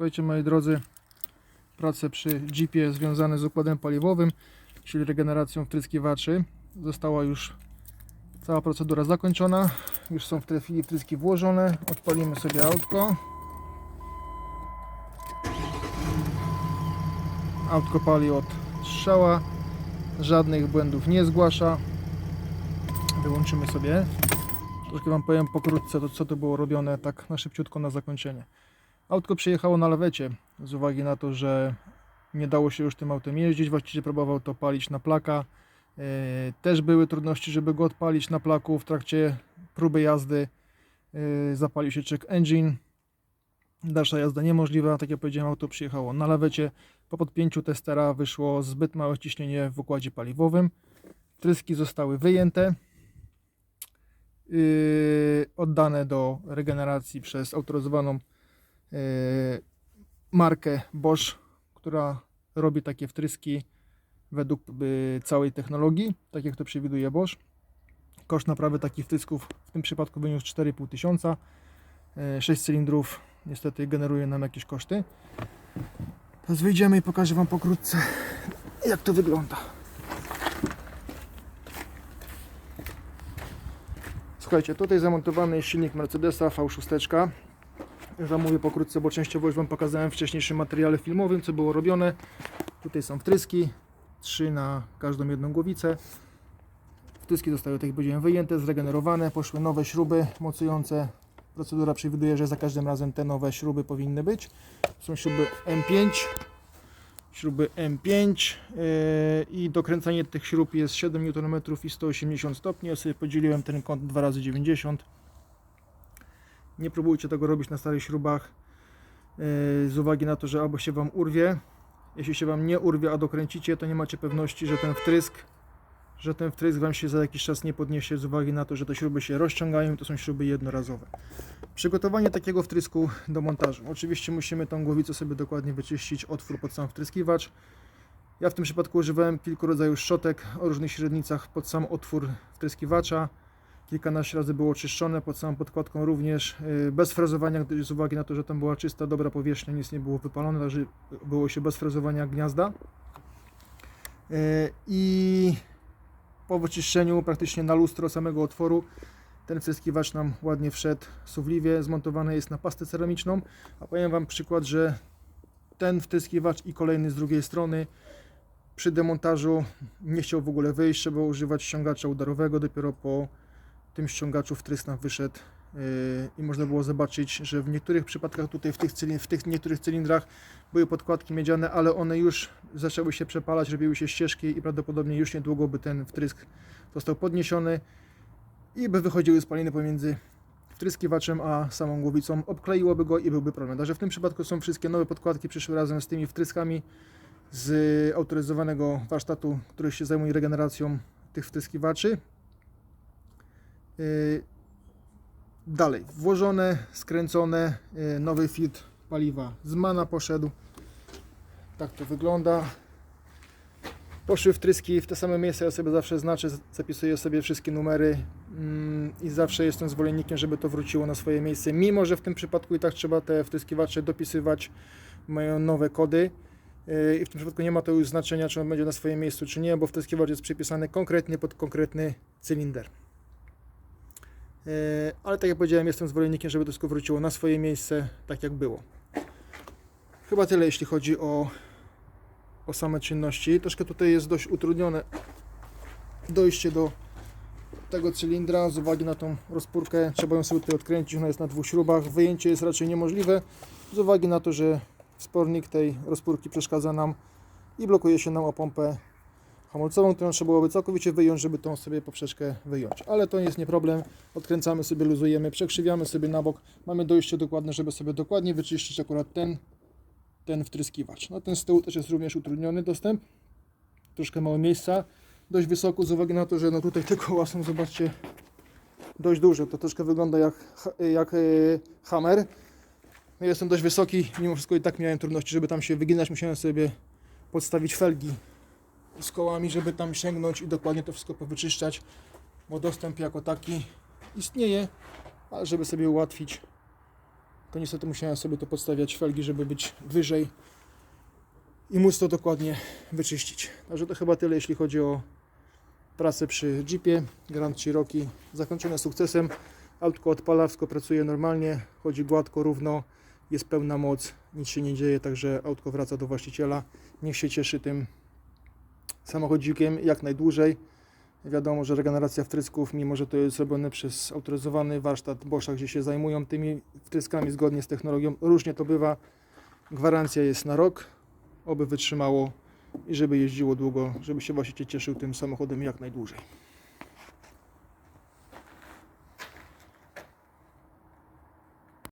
Słuchajcie moi drodzy, prace przy Jeepie związane z układem paliwowym, czyli regeneracją wtryskiwaczy. Została już cała procedura zakończona. Już są w tej chwili wtryski włożone. Odpalimy sobie autko. Autko pali od strzała. Żadnych błędów nie zgłasza. Wyłączymy sobie. Troszkę Wam powiem pokrótce, to, co to było robione tak na szybciutko na zakończenie. Autko przyjechało na lawecie z uwagi na to, że nie dało się już tym autem jeździć. Właściciel próbował to palić na plaka. E, Też były trudności, żeby go odpalić na plaku w trakcie próby jazdy. e, Zapalił się check engine. Dalsza jazda niemożliwa. Tak jak powiedziałem, auto przyjechało na lawecie. Po podpięciu testera wyszło zbyt małe ciśnienie w układzie paliwowym. Tryski zostały wyjęte. Yy, oddane do regeneracji przez autoryzowaną markę Bosch, która robi takie wtryski według yy, całej technologii, tak jak to przewiduje Bosch. Koszt naprawy takich wtrysków w tym przypadku wyniósł 4,5 tysiąca. Yy, 6 cylindrów niestety generuje nam jakieś koszty. Teraz wyjdziemy i pokażę Wam pokrótce jak to wygląda. Słuchajcie, tutaj zamontowany jest silnik Mercedesa V6. Zamówię pokrótce, bo częściowo już Wam pokazałem w wcześniejszym materiale filmowym, co było robione. Tutaj są wtryski, trzy na każdą jedną głowicę. Wtryski zostały, tak jak powiedziałem, wyjęte, zregenerowane, poszły nowe śruby mocujące. Procedura przewiduje, że za każdym razem te nowe śruby powinny być. Są śruby M5, śruby M5 yy, i dokręcanie tych śrub jest 7 Nm i 180 stopni. Ja sobie podzieliłem ten kąt 2 razy 90 Nie próbujcie tego robić na starych śrubach yy, z uwagi na to, że albo się Wam urwie. Jeśli się Wam nie urwie, a dokręcicie, to nie macie pewności, że ten wtrysk że ten wtrysk Wam się za jakiś czas nie podniesie z uwagi na to, że te śruby się rozciągają i to są śruby jednorazowe. Przygotowanie takiego wtrysku do montażu. Oczywiście musimy tą głowicę sobie dokładnie wyczyścić, otwór pod sam wtryskiwacz. Ja w tym przypadku używałem kilku rodzajów szczotek o różnych średnicach pod sam otwór wtryskiwacza. Kilkanaście razy było czyszczone pod samą podkładką również, yy, bez frezowania, z uwagi na to, że tam była czysta, dobra powierzchnia, nic nie było wypalone, także było się bez frezowania gniazda. Yy, I po wyczyszczeniu praktycznie na lustro samego otworu ten wtryskiwacz nam ładnie wszedł suwliwie, zmontowany jest na pastę ceramiczną, a powiem Wam przykład, że ten wtryskiwacz i kolejny z drugiej strony przy demontażu nie chciał w ogóle wyjść, trzeba używać ściągacza udarowego, dopiero po tym ściągaczu wtrysk nam wyszedł yy, i można było zobaczyć, że w niektórych przypadkach tutaj w tych, w tych niektórych cylindrach były podkładki miedziane, ale one już zaczęły się przepalać, robiły się ścieżki i prawdopodobnie już niedługo by ten wtrysk został podniesiony i by wychodziły spaliny pomiędzy wtryskiwaczem a samą głowicą, obkleiłoby go i byłby problem. Także w tym przypadku są wszystkie nowe podkładki, przyszły razem z tymi wtryskami z autoryzowanego warsztatu, który się zajmuje regeneracją tych wtryskiwaczy. Yy, Dalej, włożone, skręcone, yy, nowy filtr paliwa z mana poszedł. Tak to wygląda. Poszły wtryski w te same miejsca, ja sobie zawsze znaczę, zapisuję sobie wszystkie numery mm, i zawsze jestem zwolennikiem, żeby to wróciło na swoje miejsce, mimo że w tym przypadku i tak trzeba te wtryskiwacze dopisywać, mają nowe kody yy, i w tym przypadku nie ma to już znaczenia, czy on będzie na swoim miejscu, czy nie, bo wtryskiwacz jest przypisany konkretnie pod konkretny cylinder. Yy, Ale tak jak powiedziałem, jestem zwolennikiem, żeby to wszystko wróciło na swoje miejsce, tak jak było. Chyba tyle, jeśli chodzi o o same czynności. Troszkę tutaj jest dość utrudnione dojście do tego cylindra z uwagi na tą rozpórkę. Trzeba ją sobie tutaj odkręcić, ona jest na dwóch śrubach. Wyjęcie jest raczej niemożliwe z uwagi na to, że spornik tej rozpórki przeszkadza nam i blokuje się nam o pompę hamulcową, którą trzeba byłoby całkowicie wyjąć, żeby tą sobie poprzeczkę wyjąć. Ale to jest nie problem. Odkręcamy sobie, luzujemy, przekrzywiamy sobie na bok. Mamy dojście dokładne, żeby sobie dokładnie wyczyścić akurat ten ten wtryskiwacz. No ten z tyłu też jest również utrudniony dostęp. Troszkę mało miejsca. Dość wysoko z uwagi na to, że no tutaj te koła są, zobaczcie, dość duże. To troszkę wygląda jak, jak e, hammer. Jestem dość wysoki, mimo wszystko i tak miałem trudności, żeby tam się wyginać. Musiałem sobie podstawić felgi z kołami, żeby tam sięgnąć i dokładnie to wszystko powyczyszczać, bo dostęp jako taki istnieje, ale żeby sobie ułatwić to niestety musiałem sobie to podstawiać felgi, żeby być wyżej i móc to dokładnie wyczyścić. Także to chyba tyle, jeśli chodzi o pracę przy Jeepie Grand Cherokee. Zakończone sukcesem. Autko odpala, wszystko pracuje normalnie, chodzi gładko, równo, jest pełna moc, nic się nie dzieje, także autko wraca do właściciela. Niech się cieszy tym samochodzikiem jak najdłużej. Wiadomo, że regeneracja wtrysków, mimo że to jest robione przez autoryzowany warsztat Boscha, gdzie się zajmują tymi wtryskami zgodnie z technologią, różnie to bywa. Gwarancja jest na rok, oby wytrzymało i żeby jeździło długo, żeby się właściciel cieszył tym samochodem jak najdłużej.